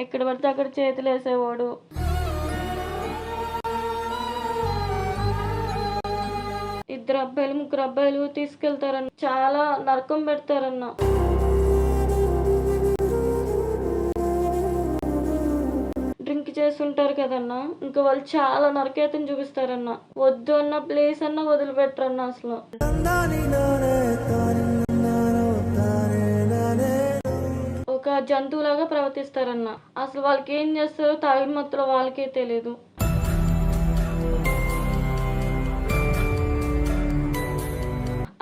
ఎక్కడ పడితే అక్కడ చేతులు వేసేవాడు. ఇద్దరు అబ్బాయిలు ముగ్గురు అబ్బాయిలు తీసుకెళ్తారన్న. చాలా నరకం పెడతారన్న. డ్రింక్ చేస్తుంటారు కదన్న. ఇంకా వాళ్ళు చాలా నరకేతం చూపిస్తారన్న. వద్దు అన్న ప్లేస్ అన్న వదిలిపెట్టరన్న అసలు. ఒక జంతువులాగా ప్రవర్తిస్తారన్న. అసలు వాళ్ళకి ఏం చేస్తారో తాగి మత్తులో వాళ్ళకే తెలియదు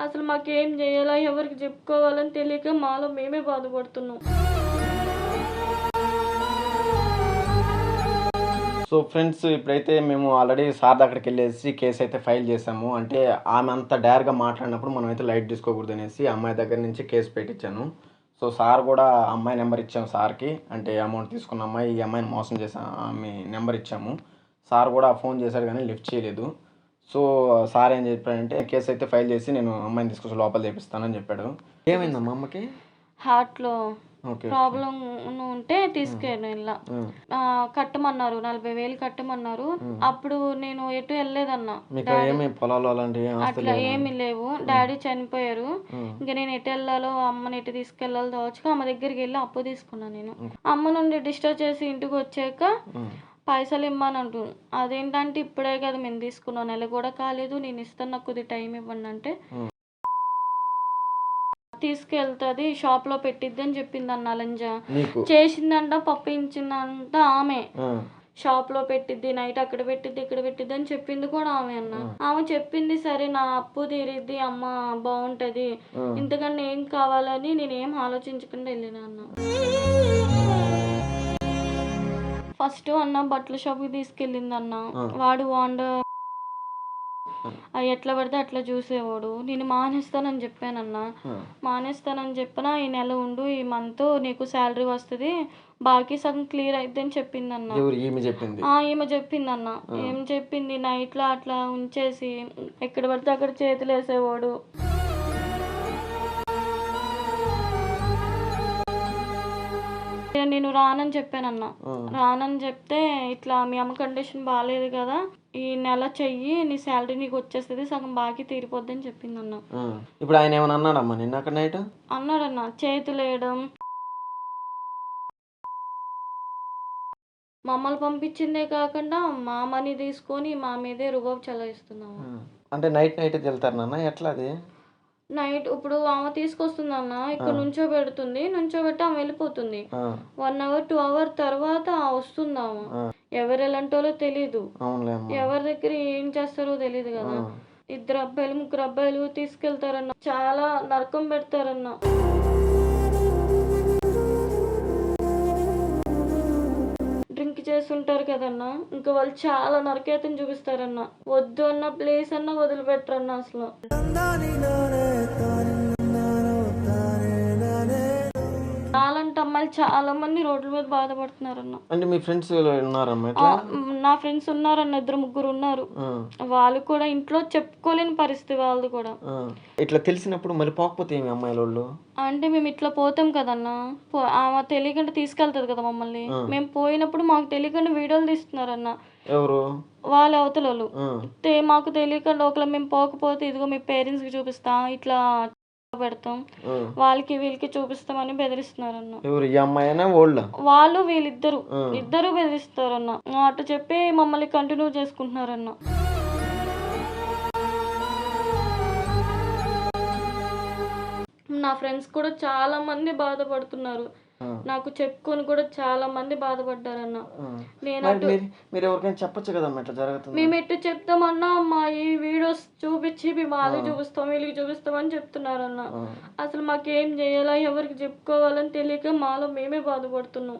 అసలు మాకేం చేయాలా ఎవరికి చెప్పుకోవాలని తెలియక మాలో మేమే బాధపడుతున్నాం. సో ఫ్రెండ్స్ ఇప్పుడైతే మేము ఆల్రెడీ సార్ దగ్గరికి వెళ్ళేసి కేసు అయితే ఫైల్ చేసాము అంటే ఆమె అంత డైర్గా మాట్లాడినప్పుడు మనం అయితే లైట్ తీసుకోకూడదు అనేసి అమ్మాయి దగ్గర నుంచి కేసు పెట్టించాను. సో సార్ కూడా అమ్మాయి నెంబర్ ఇచ్చాము సార్కి. అంటే అమౌంట్ తీసుకున్న అమ్మాయి ఈ అమ్మాయిని మోసం చేసా ఆమె నెంబర్ ఇచ్చాము. సార్ కూడా ఫోన్ చేశాడు కానీ లిఫ్ట్ చేయలేదు. సో సార్ ఏం చెప్పాడంటే కేసు అయితే ఫైల్ చేసి నేను అమ్మాయిని తీసుకొచ్చి లోపల చేపిస్తానని చెప్పాడు. ఏమైందమ్మా అమ్మకి? హార్ట్లో ప్రాబ్లం ఉంటే తీసుకెళ్ళి ఇలా. కట్టమన్నారు నలభై వేలు కట్టమన్నారు. అప్పుడు నేను ఎటు వెళ్ళలేదన్నా. అట్లా ఏమీ లేవు. డాడీ చనిపోయారు. ఇంకా నేను ఎటు వెళ్ళాలో అమ్మని ఎటు తీసుకెళ్ళాలో దోచుకు అమ్మ దగ్గరికి వెళ్ళి అప్పు తీసుకున్నాను నేను. అమ్మ నుండి డిస్టర్బ్ చేసి ఇంటికి వచ్చాక. పైసలు ఇమ్మని అంటు అదేంటంటే ఇప్పుడే కదా మేము తీసుకున్నాం. నెల కూడా కాలేదు. నేను ఇస్తాను నాకు కొద్ది టైం ఇవ్వండి అంటే. తీసుకెళ్తుంది షాప్లో పెట్టిద్ది అని చెప్పింది అన్న లంజ. నీకు? చేసిందంట పప్పించిందంట ఆమె. షాప్లో పెట్టిద్ది నైట్ అక్కడ పెట్టిద్ది ఇక్కడ పెట్టిద్ది అని చెప్పింది కూడా ఆమె అన్న. ఆమె చెప్పింది సరే నా అప్పు తీరిద్ది అమ్మ బాగుంటది. ఇంతకన్నా ఏం కావాలని నేనేం ఆలోచించకుండా వెళ్ళిన అన్న. ఫస్ట్ అన్న బట్టల షాప్కి తీసుకెళ్ళింది అన్న వాడు వాండ ఎట్లా పడితే అట్లా చూసేవాడు. నేను మానేస్తానని చెప్పానన్న. మానేస్తానని చెప్పిన ఈ నెల ఉండు ఈ మంత్ నీకు శాలరీ వస్తుంది బాకీ సగం క్లియర్ అయిద్ది అని చెప్పింది అన్న ఎవరు? ఈమె చెప్పింది. ఆ ఈమె చెప్పింది అన్న ఏం చెప్పింది? నైట్లో అట్లా ఉంచేసి ఎక్కడ పడితే అక్కడ చేతులు వేసేవాడు. నేను రానని చెప్పానన్న. రానని చెప్తే ఇట్లా మీ అమ్మ కండిషన్ బాగాలేదు కదా ఈ నెల చెయ్యి నీ శాలరీ నీకు వచ్చేస్తుంది సగం బాకీ తీరిపోద్ది అని చెప్పింది అన్న. ఇప్పుడు ఆయన ఏమైనా అన్నాడమ్మా నిన్న అక్కడ నైట్? అన్నాడన్న చేతులు వేయడం. మమ్మల్ని పంపించిందే కాకుండా మా మనీ తీసుకొని మా మీదే రుబాబు చలాయిస్తున్నాము అంటే నైట్ నైట్ వెళ్తారు నాన్న ఎట్లా అది? నైట్ ఇప్పుడు ఆమె తీసుకొస్తుందన్న ఇక్కడ నుంచో పెడుతుంది నుంచో పెట్టి ఆమె వెళ్ళిపోతుంది. వన్ అవర్ టూ అవర్ తర్వాత వస్తుంది ఆమె. ఎవరు తెలీదు. అవునులే అమ్మా. ఎవరి దగ్గర ఏం చేస్తారో తెలియదు కదా. ఇద్దరు అబ్బాయిలు ముగ్గురు అబ్బాయిలు తీసుకెళ్తారన్న. చాలా నరకం పెడతారన్న. డ్రింక్ చేస్తుంటారు కదన్న. ఇంకా వాళ్ళు చాలా నరకేతం చూపిస్తారన్న. వద్దు అన్న ప్లేస్ అన్న వదిలిపెట్టరన్న అసలు. నాలంటి అమ్మాయిలు చాలా మంది రోడ్ల మీద బాధపడుతున్నారన్న. అంటే మీ ఫ్రెండ్స్ నా ఫ్రెండ్స్ ఉన్నారన్న ఇద్దరు ముగ్గురు ఉన్నారు. వాళ్ళు కూడా ఇంట్లో చెప్పుకోలేని పరిస్థితి వాళ్ళది కూడా. ఇట్లా తెలిసినప్పుడు మరి పోకపోతే ఏమి అమ్మాయిల వాళ్ళు? అంటే మేము ఇట్లా పోతాం కదన్నా. ఆమె తెలియకుండా తీసుకెళ్తది కదా మమ్మల్ని. మేము పోయినప్పుడు మాకు తెలియకుండా వీడియోలు తీస్తున్నారన్న. ఎవరు? వాళ్ళ అవతల వాళ్ళు మాకు తెలియకుండా ఒకవేళ మేము పోకపోతే ఇదిగో మీ పేరెంట్స్కి చూపిస్తాం ఇట్లా పెడతాం. వాళ్ళకి వీళ్ళకి చూపిస్తామని బెదిరిస్తున్నారన్న. ఎవరు ఈ అమ్మాయినా ఓల్డ్ వాళ్ళు వీళ్ళిద్దరు. ఇద్దరు బెదిరిస్తారన్న. అటు చెప్పి మమ్మల్ని కంటిన్యూ చేసుకుంటున్నారన్న. నా ఫ్రెండ్స్ కూడా చాలా మంది బాధపడుతున్నారు. నాకు చెప్పుకొని కూడా చాలా మంది బాధపడ్డారన్న. నేను మరి ఎవరికైనా చెప్పొచ్చు కదమ్మా ఇట్లా జరుగుతుంది మేము ఎట్టు చెప్తామన్నా మా ఈ వీడియోస్ చూపించి మేము వాళ్ళకి చూపిస్తాం వీళ్ళకి చూపిస్తాం అని చెప్తున్నారన్న. అసలు మాకేం చేయాలా ఎవరికి చెప్పుకోవాలని తెలియక మాలో మేమే బాధపడుతున్నాం.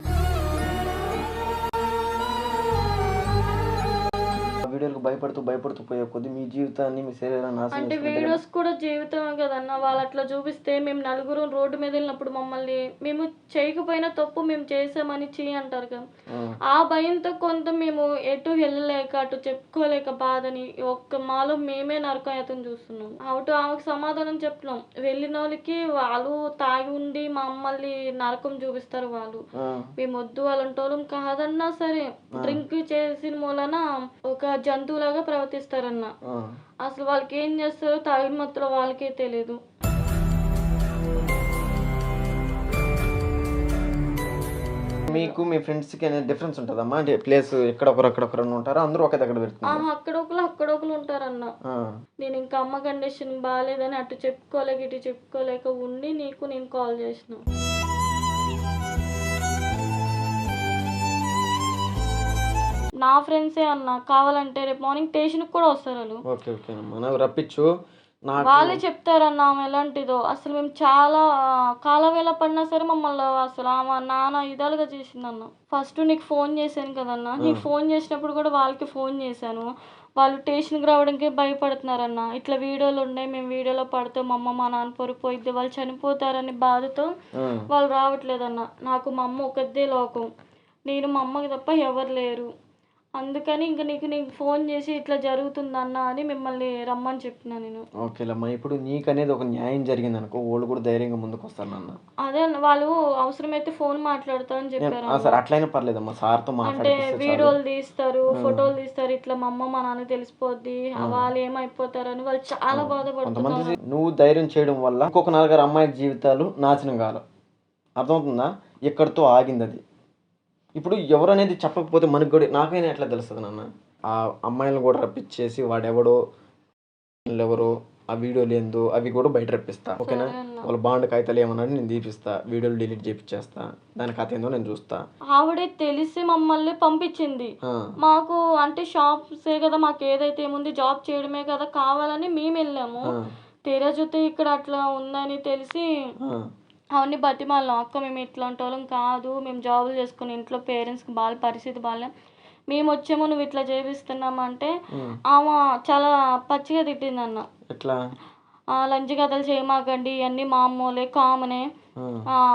వీడియోలకు భయపడుతూ భయపడుతూ పోయే కొద్ది మీ జీవితాన్ని మీ శరీరాన్ని నాశనం అంటే. వీడియోస్ కూడా జీవితమే కదన్న వాళ్ళు అట్లా చూపిస్తే మేము నలుగురు రోడ్డు మీద వెళ్ళినప్పుడు మమ్మల్ని మేము చేయకపోయినా తప్పు మేము చేసామని చెయ్యి అంటారు కదా. ఆ, భయంతో కొంత మేము ఎటు వెళ్ళలేక అటు చెప్పుకోలేక బాధని ఒక్క మాలో మేమే నరకం ఎతను చూస్తున్నాం. అటు ఆమెకు సమాధానం చెప్తున్నాం. వెళ్ళిన వాళ్ళకి వాళ్ళు తాగి ఉండి మమ్మల్ని నరకం చూపిస్తారు వాళ్ళు. మేము వద్దు అలాంటి వాళ్ళం కాదన్నా సరే డ్రింక్ చేసిన మూలన ఒక జంతువులాగా ప్రవర్తిస్తారన్న. అసలు వాళ్ళకి ఏం చేస్తారో తాగిన మత్తులో వాళ్ళకే తెలియదు మీకు మీ ఫ్రెండ్స్కి అనేది డిఫరెన్స్ ఉంటుందమ్మా? అంటే ప్లేస్ ఎక్కడ ఒకరు అక్కడ ఒకరు ఉంటారు? అందరూ ఒకే దగ్గర పెడుతుంది? ఆహా అక్కడ ఒకరు అక్కడ ఒకరు ఉంటారన్న నేను ఇంకా అమ్మ కండిషన్ బాగాలేదని అటు చెప్పుకోలేక ఇటు చెప్పుకోలేక ఉండి నీకు నేను కాల్ చేసిన. నా ఫ్రెండ్సే అన్న కావాలంటే రేపు మార్నింగ్ స్టేషన్కి కూడా వస్తారు వాళ్ళు. ఓకే ఓకేనమ్మా నాకు రప్పించు. వాళ్ళే చెప్తారన్న ఆమె ఎలాంటిదో. అసలు మేము చాలా కాలవేళ పడినా సరే మమ్మల్ని అసలు ఆమె నాన్న ఇదాలుగా చేసిందన్న. ఫస్ట్ నీకు ఫోన్ చేశాను కదన్న. నీకు ఫోన్ చేసినప్పుడు కూడా వాళ్ళకి ఫోన్ చేశాను. వాళ్ళు స్టేషన్కి రావడానికి భయపడుతున్నారన్న. ఇట్లా వీడియోలు ఉన్నాయి మేము వీడియోలో పడితే మా అమ్మ మా నాన్న పొరుగు పోయిద్ది వాళ్ళు చనిపోతారని బాధతో వాళ్ళు రావట్లేదన్న. నాకు మా అమ్మ ఒకదే లోకం. నేను మా అమ్మకి తప్ప ఎవరు లేరు. అందుకని ఇంక నీకు నీకు ఫోన్ చేసి ఇట్లా జరుగుతుందన్న అని మిమ్మల్ని రమ్మని చెప్పిన నేను. ఓకేలమ్మా ఇప్పుడు నీకు అనేది ఒక న్యాయం జరిగింది అనుకో వాళ్ళు కూడా ధైర్యంగా ముందుకు వస్తారు నాన్న. అదే అన్న, వాళ్ళు అవసరమైతే ఫోన్ మాట్లాడతా అని చెప్పారు ఆ, సరే అట్లయినా పర్లేదమ్మా సార్తో అంటే చాలు. వీడియోలు తీస్తారు ఫోటోలు తీస్తారు ఇట్లా మా అమ్మ మా నాన్న తెలిసిపోద్ది వాళ్ళు ఏమైపోతారని వాళ్ళు చాలా బాధపడుతున్నారు. కొంతమంది నువ్వు ధైర్యం చేయడం వల్ల ఇంకొక నలుగురు అమ్మాయిల జీవితాలు నాశనం కాదు అర్థమవుతుందా? ఎక్కడితో ఆగింది అది ఇప్పుడు ఎవరు అనేది చెప్పకపోతే మనకు కూడా నాకైనా ఎట్లా తెలుస్తుంది నాన్న? ఆ అమ్మాయిలను కూడా రప్పించేసి వాడెవడో ఎవరో ఆ వీడియోలు ఏందో అవి కూడా బయట రప్పిస్తా ఓకేనా. వాళ్ళ బాండ్ కాగితాలు ఏమన్నాడు నేను తీపిస్తా వీడియోలు డిలీట్ చేపిచ్చేస్తా దాని కథ ఏందో నేను చూస్తా. ఆవిడే తెలిసి మమ్మల్ని పంపించింది. మాకు అంటే షాప్సే కదా మాకు ఏదైతే ఏముంది జాబ్ చేయడమే కదా కావాలని మేము వెళ్ళాము తీరా చూస్తే ఇక్కడ అట్లా ఉందని తెలిసి అవన్నీ బతిమాలం అక్క మేము ఇట్లాంటి వాళ్ళం కాదు మేము జాబులు చేసుకుని ఇంట్లో పేరెంట్స్కి బాగా పరిస్థితి బాగాలే మేము వచ్చేమో నువ్వు ఇట్లా చేపిస్తున్నామంటే. ఆమె చాలా పచ్చిగా తిట్టిందన్న. ఎట్లా? ఆ, లంచ్ కథలు చేయమాకండి ఇవన్నీ మామూలే కామనే.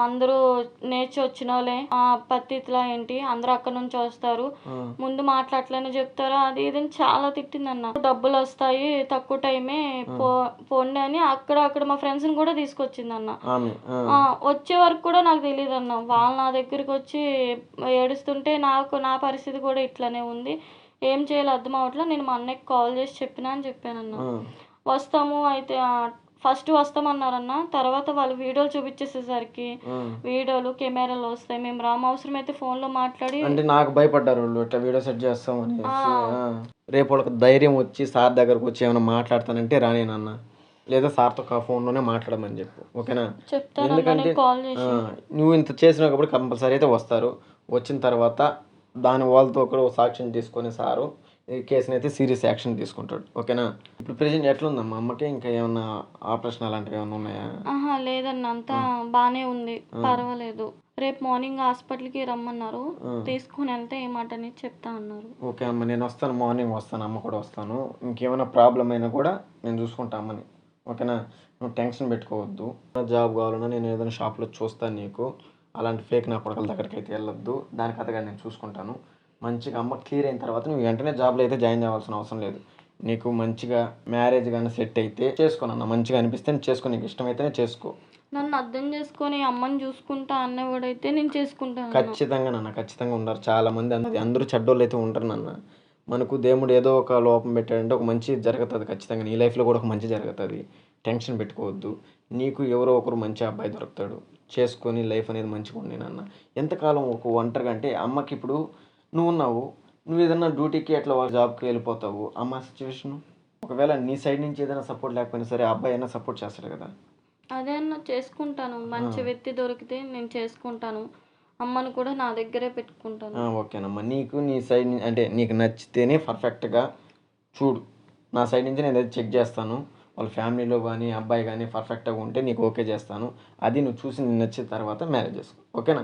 అందరూ నేర్చి వచ్చిన వాళ్ళే ఆ, పత్తిట్లా ఏంటి? అందరూ అక్కడ నుంచి వస్తారు. ముందు మాట్లాడలేని చెప్తారా. అది ఇది చాలా తిట్టిందన్న. డబ్బులు వస్తాయి తక్కువ టైమే పో పోండి అని అక్కడ అక్కడ మా ఫ్రెండ్స్ని కూడా తీసుకొచ్చిందన్న. వచ్చే వరకు కూడా నాకు తెలియదు అన్న వాళ్ళు నా దగ్గరికి వచ్చి ఏడుస్తుంటే నాకు నా పరిస్థితి కూడా ఇట్లానే ఉంది. ఏం చేయాలో అర్థం అవట్లా నేను మా అన్నయ్యకి కాల్ చేసి చెప్పినా అని చెప్పానన్న. వస్తాము అయితే ఫస్ట్ వస్తామన్నారన్న తర్వాత వాళ్ళు వీడియోలు చూపించేసేసరికి. వీడియోలు కెమెరాలు వస్తాయి. మేము రాము అవసరం అయితే ఫోన్లో మాట్లాడి అంటే నాకు భయపడ్డారు వాళ్ళు ఇట్లా వీడియో సెట్ చేస్తాం అనేసి. ఆ. రేపు వాళ్ళకి ధైర్యం వచ్చి సార్ దగ్గరకు వచ్చి ఏమైనా మాట్లాడతానంటే రానేనన్న లేదా సార్తో ఫోన్లోనే మాట్లాడమని చెప్పు. ఓకేనా? ఎందుకంటే నువ్వు ఇంత కాబట్టి కంపల్సరీ అయితే వస్తారు. వచ్చిన తర్వాత దాని వాళ్ళతో కూడా ఒక సాక్ష్యం తీసుకొని సారు ఈ కేసుని అయితే సీరియస్ యాక్షన్ తీసుకుంటాడు. ఓకేనా? ఇప్పుడు ప్రెజెంట్ ఎట్లుందమ్మా అమ్మకి ఇంకా ఏమన్నా ఆపరేషన్ అలాంటివి ఏమైనా ఉన్నాయా? ఆహా లేదన్న. అంతా బానే ఉంది. పర్వాలేదు. రేపు మార్నింగ్ హాస్పిటల్కి రమ్మన్నారు. తీసుకుని వెళ్తే ఏ మాట అనేది చెప్తా అన్నారు. ఓకే అమ్మ నేను వస్తాను. మార్నింగ్ వస్తాను. అమ్మ కూడా వస్తాను. ఇంకేమైనా ప్రాబ్లం అయినా కూడా నేను చూసుకుంటా అమ్మని. ఓకేనా? నువ్వు టెన్షన్ పెట్టుకోవద్దు. జాబ్ కావాలన్నా నేను ఏదైనా షాప్లో చూస్తాను నీకు. అలాంటి ఫేక్ నా కొడకల దగ్గరికి అయితే వెళ్ళొద్దు. దాని కథగా నేను చూసుకుంటాను. మంచిగా అమ్మ క్లియర్ అయిన తర్వాత నువ్వు వెంటనే జాబ్లో అయితే జాయిన్ అవ్వాల్సిన అవసరం లేదు. నీకు మంచిగా మ్యారేజ్ కానీ సెట్ అయితే చేసుకోనన్న మంచిగా అనిపిస్తే చేసుకో. నీకు ఇష్టమైతేనే చేసుకో. నన్ను అర్థం చేసుకొని అమ్మని చూసుకుంటా అన్నవాడైతే నేను చేసుకుంటాను ఖచ్చితంగా నాన్న ఖచ్చితంగా ఉండరు చాలా మంది అన్నది అందరూ చెడ్డోళ్ళు అయితే ఉంటారు నాన్న. మనకు దేవుడు ఏదో ఒక లోపం పెట్టాడంటే ఒక మంచి జరుగుతుంది ఖచ్చితంగా. నీ లైఫ్లో కూడా ఒక మంచి జరుగుతుంది. టెన్షన్ పెట్టుకోవద్దు. నీకు ఎవరో ఒకరు మంచి అబ్బాయి దొరుకుతాడు. చేసుకొని లైఫ్ అనేది మంచిగా ఉండి నాన్న. ఎంతకాలం ఒక ఒంటరిగా అంటే అమ్మకి ఇప్పుడు నువ్వు ఉన్నావు నువ్వు ఏదన్నా డ్యూటీకి అట్లా జాబ్కి వెళ్ళిపోతావు. అమ్మ సిచ్యువేషన్ ఒకవేళ నీ సైడ్ నుంచి ఏదైనా సపోర్ట్ లేకపోయినా సరే అబ్బాయి అయినా సపోర్ట్ చేస్తాడు కదా? అదే అన్న చేసుకుంటాను. మంచి వ్యక్తి దొరికితే నేను చేసుకుంటాను. అమ్మను కూడా నా దగ్గరే పెట్టుకుంటాను. ఓకేనమ్మా. నీకు నీ సైడ్ అంటే నీకు నచ్చితేనే పర్ఫెక్ట్గా చూడు. నా సైడ్ నుంచి నేను చెక్ చేస్తాను. వాళ్ళ ఫ్యామిలీలో కానీ అబ్బాయి కానీ పర్ఫెక్ట్గా ఉంటే నీకు ఓకే చేస్తాను. అది నువ్వు చూసి నీకు నచ్చిన తర్వాత మ్యారేజ్ చేసుకో. ఓకేనా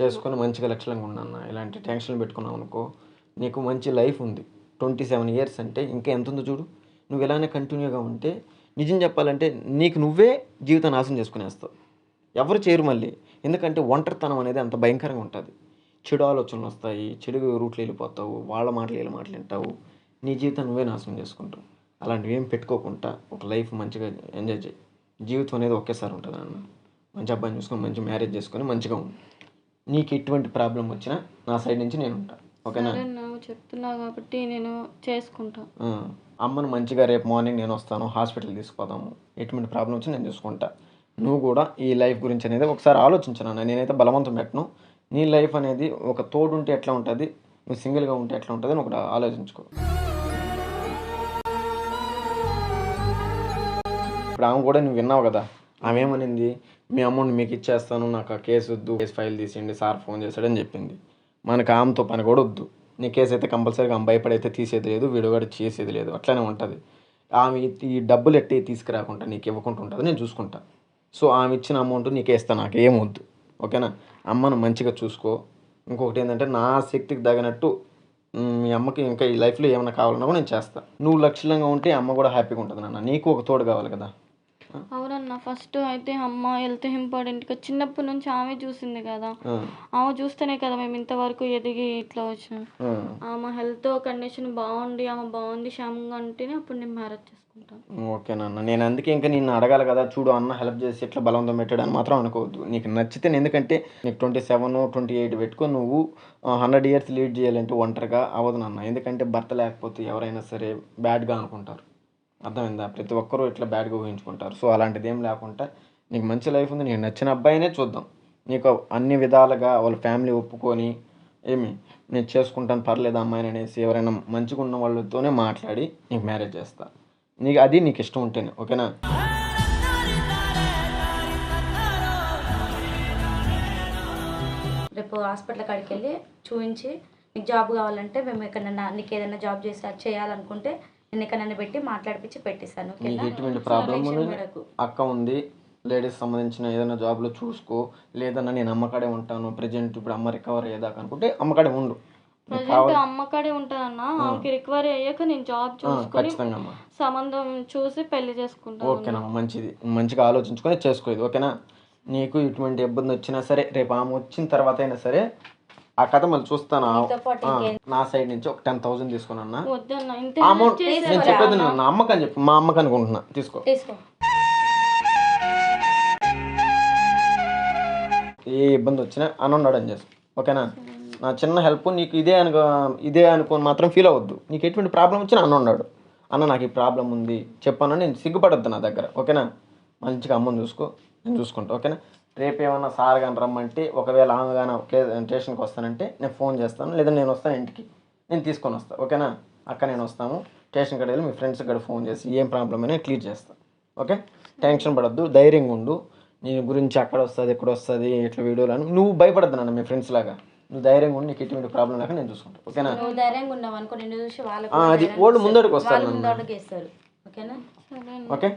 చేసుకొని మంచిగా లక్షణంగా ఉండన్న ఇలాంటి టెన్షన్లు పెట్టుకున్నావు అనుకో నీకు మంచి లైఫ్ ఉంది. ట్వంటీ సెవెన్ ఇయర్స్ అంటే ఇంకా ఎంత ఉందో చూడు. నువ్వు ఇలానే కంటిన్యూగా ఉంటే నిజం చెప్పాలంటే నీకు నువ్వే జీవితం నాశనం చేసుకునేస్తావు ఎవరు చేయరు మళ్ళీ. ఎందుకంటే ఒంటరితనం అనేది అంత భయంకరంగా ఉంటుంది. చెడు ఆలోచనలు వస్తాయి చెడు రూట్లు వెళ్ళిపోతావు వాళ్ళ మాటలు వీళ్ళ మాటలు వింటావు. నీ జీవితం నువ్వే నాశనం చేసుకుంటావు. అలాంటివి ఏం పెట్టుకోకుండా ఒక లైఫ్ మంచిగా ఎంజాయ్ చేయి. జీవితం అనేది ఒకేసారి ఉంటుంది అన్న మంచి అబ్బాయిని చూసుకొని మంచి మ్యారేజ్ చేసుకొని మంచిగా ఉండు. నీకు ఎటువంటి ప్రాబ్లం వచ్చినా నా సైడ్ నుంచి నేను ఉంటా. ఓకేనా? సరే నువ్వు చెప్తున్నావు కాబట్టి నేను చేసుకుంటా. ఆ, అమ్మను మంచిగా రేపు మార్నింగ్ నేను వస్తాను హాస్పిటల్ తీసుకుపోదాము. ఎటువంటి ప్రాబ్లం వచ్చి నేను చూసుకుంటా. నువ్వు కూడా ఈ లైఫ్ గురించి అనేది ఒకసారి ఆలోచించను అన్న నేనైతే బలవంతం పెట్టను. నీ లైఫ్ అనేది ఒక తోడు ఉంటే ఎట్లా ఉంటుంది? నువ్వు సింగిల్గా ఉంటే ఎట్లా ఉంటుంది? అని ఒకటి ఆలోచించుకో. ఇప్పుడు ఆమె కూడా నువ్వు విన్నావు కదా? ఆమె ఏమనింది? మీ అమౌంట్ మీకు ఇచ్చేస్తాను నాకు ఆ కేసు వద్దు కేసు ఫైల్ తీసేయండి సార్ ఫోన్ చేశాడని చెప్పింది. మనకు ఆమెతో పని కూడా వద్దు. నీ కేసు అయితే కంపల్సరీగా ఆమె భయపడైతే తీసేది లేదు వీడు చేసేది లేదు అట్లనే ఉంటుంది. ఆమె ఈ డబ్బులు ఎట్టి తీసుకురాకుండా నీకు ఇవ్వకుండా ఉంటుంది నేను చూసుకుంటా. సో ఆమె ఇచ్చిన అమౌంట్ నీకే ఇస్తాను నాకు ఏమొద్దు వద్దు. ఓకేనా? అమ్మను మంచిగా చూసుకో. ఇంకొకటి ఏంటంటే నా శక్తికి తగినట్టు మీ అమ్మకి ఇంకా ఈ లైఫ్లో ఏమైనా కావాలన్నా కూడా నేను చేస్తాను నువ్వు లక్ష్యంగా ఉంటే అమ్మ కూడా హ్యాపీగా ఉంటుంది నాన్న. నీకు ఒక తోడు కావాలి కదా? అవునన్న ఫస్ట్ అయితే అమ్మ హెల్త్ ఇంపార్టెంట్ చిన్నప్పటి నుంచి ఆమె చూసింది కదా. ఆమె చూస్తేనే కదా మేము ఇంతవరకు ఎదిగి ఇట్లా వచ్చినాం. ఆ. ఆమె హెల్త్ కండిషన్ బాగుండి ఆమె బాగుంది క్షేమంగా ఉంటేనే అప్పుడు నేను మ్యారేజ్ చేసుకుంటాను. ఓకే నాన్న నేను అందుకే ఇంకా నిన్ను అడగాలి కదా చూడు అన్న హెల్ప్ చేసి ఇట్లా బలవంతం పెట్టాడు అని మాత్రం అనుకోవద్దు. నీకు నచ్చితే నేను ఎందుకంటే నీకు ట్వంటీ సెవెన్ ట్వంటీ ఎయిట్ పెట్టుకొని నువ్వు హండ్రెడ్ ఇయర్స్ లీడ్ చేయాలంటే ఒంటరిగా అవ్వదు నాన్న. ఎందుకంటే భర్త లేకపోతే ఎవరైనా సరే బ్యాడ్గా అనుకుంటారు. అర్థమైందా? ప్రతి ఒక్కరూ ఇట్లా బ్యాడ్గా ఊహించుకుంటారు. సో అలాంటిది ఏం లేకుండా నీకు మంచి లైఫ్ ఉంది నీకు నచ్చిన అబ్బాయినే చూద్దాం. నీకు అన్ని విధాలుగా వాళ్ళ ఫ్యామిలీ ఒప్పుకొని ఏమి నేను చేసుకుంటాను పర్లేదు అమ్మాయిని అనేసి ఎవరైనా మంచిగా ఉన్న వాళ్ళతోనే మాట్లాడి నీకు మ్యారేజ్ చేస్తా. నీకు అది నీకు ఇష్టం ఉంటేనే ఓకేనా? రేపు హాస్పిటల్ కాడికి వెళ్ళి చూపించి నీకు జాబ్ కావాలంటే మేము ఎక్కడన్నా నీకు ఏదైనా జాబ్ చేసి చేయాలనుకుంటే నేను ఎక్కడన్నా పెట్టి మాట్లాడిపించి పెట్టిస్తాను నీకు ఓకేనా ఎటువంటి ప్రాబ్లం టెన్షన్ పడకు. అక్క ఉంది లేడీస్ సంబంధించిన ఏదైనా జాబ్లో చూసుకో లేదన్నా నేను అమ్మకాడే ఉంటాను ప్రజెంట్ ఇప్పుడు అమ్మ రికవర్ అయ్యేదాకా అనుకుంటే అమ్మకాడే ఉండు. నీకు ప్రజెంట్ కావాలి అమ్మ కాడే ఉంటానన్న ఆమెకి రికవరీ అయ్యాక నేను జాబ్ చూసుకొని సంబంధం చూసి పెళ్ళి చేసుకుంటాను. ఓకేనమ్మా మంచిది. మంచిగా ఆలోచించుకొని చేసుకోలేదు ఓకేనా? నీకు ఇటువంటి ఇబ్బంది వచ్చినా సరే రేపు ఆమె వచ్చిన తర్వాత అయినా సరే ఆ కథ మళ్ళీ చూస్తాను? నా సైడ్ నుంచి ఒక టెన్ థౌసండ్ తీసుకున్నా అమౌంట్ నేను చెప్పేది. నా అమ్మకని అని చెప్పు మా అమ్మకి అనుకుంటున్నా. తీసుకో. తీసుకో. ఏ ఇబ్బంది వచ్చినా అని ఉన్నాడు అని చేసు ఓకేనా? నా చిన్న హెల్ప్ నీకు ఇదే అనుకో ఇదే అనుకోని మాత్రం ఫీల్ అవ్వద్దు. నీకు ఎటువంటి ప్రాబ్లం వచ్చినా అన్న ఉన్నాడు అన్న నాకు ఈ ప్రాబ్లం ఉంది. చెప్పాను నేను సిగ్గుపడొద్దు నా దగ్గర. ఓకేనా? మంచిగా అమ్మని చూసుకో నేను చూసుకుంటా. ఓకేనా? రేపు ఏమన్నా సార్ కానీ రమ్మంటే ఒకవేళ ఆమె కానీ స్టేషన్కి వస్తానంటే నేను ఫోన్ చేస్తాను లేదా నేను వస్తాను ఇంటికి. నేను తీసుకొని వస్తాను ఓకేనా? అక్క నేను వస్తాము స్టేషన్ కాడ వెళ్ళి మీ ఫ్రెండ్స్ కూడా ఫోన్ చేసి ఏం ప్రాబ్లం అయినా క్లియర్ చేస్తాను ఓకే? టెన్షన్ పడద్దు ధైర్యంగా ఉండు. నీ గురించి అక్కడ వస్తుంది ఇక్కడ వస్తుంది ఇట్లా వీడియోలు అని నువ్వు భయపడద్దు నాన్న మీ ఫ్రెండ్స్ లాగా. నువ్వు ధైర్యంగా ఉండి నీకు ఎటువంటి ప్రాబ్లం లేక నేను చూసుకుంటాను ఓకేనా? ధైర్యంగా అది వాళ్ళు ముందడుగు వస్తారు వాళ్ళు ముందు అడుగు వేస్తారు ఓకేనా. ఓకే?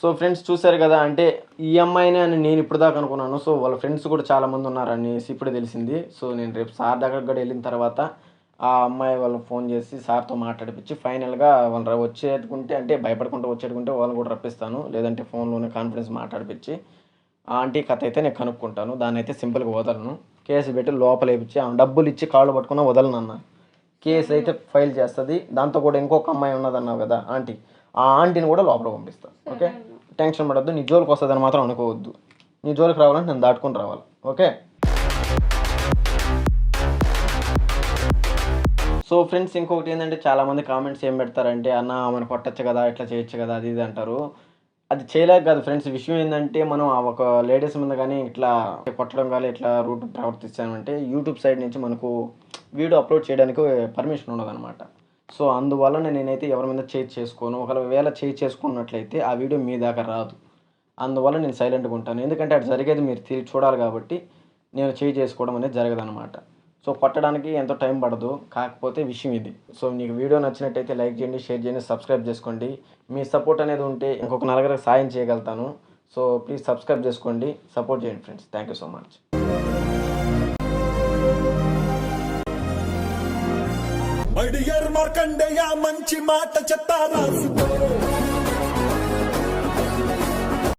సో ఫ్రెండ్స్ చూశారు కదా అంటే ఈ అమ్మాయినే అని నేను ఇప్పుడు దాకా అనుకున్నాను. సో వాళ్ళ ఫ్రెండ్స్ కూడా చాలామంది ఉన్నారనేసి ఇప్పుడే తెలిసింది. సో నేను రేపు సార్ దగ్గర కూడా వెళ్ళిన తర్వాత ఆ అమ్మాయి వాళ్ళకి ఫోన్ చేసి సార్తో మాట్లాడిపించి ఫైనల్గా వాళ్ళు వచ్చేటుకుంటే అంటే భయపడకుండా వచ్చేటుకుంటే వాళ్ళని కూడా రప్పిస్తాను. లేదంటే ఫోన్లోనే కాన్ఫిడెన్స్ మాట్లాడిపించి ఆంటీ కథ అయితే నేను కనుక్కుంటాను. దాన్ని అయితే సింపుల్గా వదలను. కేసు పెట్టి లోపల వేపించి ఆమె డబ్బులు ఇచ్చి కాళ్ళు పట్టుకున్నా వదలను అన్న. కేసు అయితే ఫైల్ చేస్తుంది. దాంతో కూడా ఇంకొక అమ్మాయి ఉన్నదన్నావు కదా ఆంటీ. ఆ ఆంటీని కూడా లోపల పంపిస్తాను ఓకే? టెన్షన్ పడద్దు. నీ జోలికి వస్తుందని మాత్రం అనుకోవద్దు. నీ జోలికి రావాలంటే నేను దాటుకొని రావాలి. ఓకే? సో ఫ్రెండ్స్ ఇంకొకటి ఏంటంటే చాలామంది కామెంట్స్ ఏం పెడతారంటే అన్న ఆమెను కొట్టచ్చు కదా ఇట్లా చేయొచ్చు కదా అది ఇది అంటారు. అది చేయలేక కాదు ఫ్రెండ్స్. విషయం ఏంటంటే మనం ఆ ఒక లేడీస్ మీద కానీ ఇట్లా కొట్టడం కానీ ఇట్లా రూట్ ప్రవర్తిస్తామంటే యూట్యూబ్ సైడ్ నుంచి మనకు వీడియో అప్లోడ్ చేయడానికి పర్మిషన్ ఉండదన్నమాట. సో అందువలన నేనైతే ఎవరి మీద చేయి చేసుకోను. ఒకవేళ చేయి చేసుకున్నట్లయితే ఆ వీడియో మీ దాకా రాదు. అందువల్ల నేను సైలెంట్గా ఉంటాను. ఎందుకంటే అది జరిగేది మీరు తిరిగి చూడాలి కాబట్టి నేను చేయి చేసుకోవడం అనేది జరగదనమాట సో కొట్టడానికి ఎంతో టైం పడదు. కాకపోతే విషయం ఇది. సో మీకు వీడియో నచ్చినట్టయితే లైక్ చేయండి షేర్ చేయండి సబ్స్క్రైబ్ చేసుకోండి. మీ సపోర్ట్ అనేది ఉంటే ఇంకొక నలుగురికి సాయం చేయగలుగుతాను. సో ప్లీజ్ సబ్స్క్రైబ్ చేసుకోండి. సపోర్ట్ చేయండి friends thank you so much Markandeya మంచి మాట చెత్త రాసుకో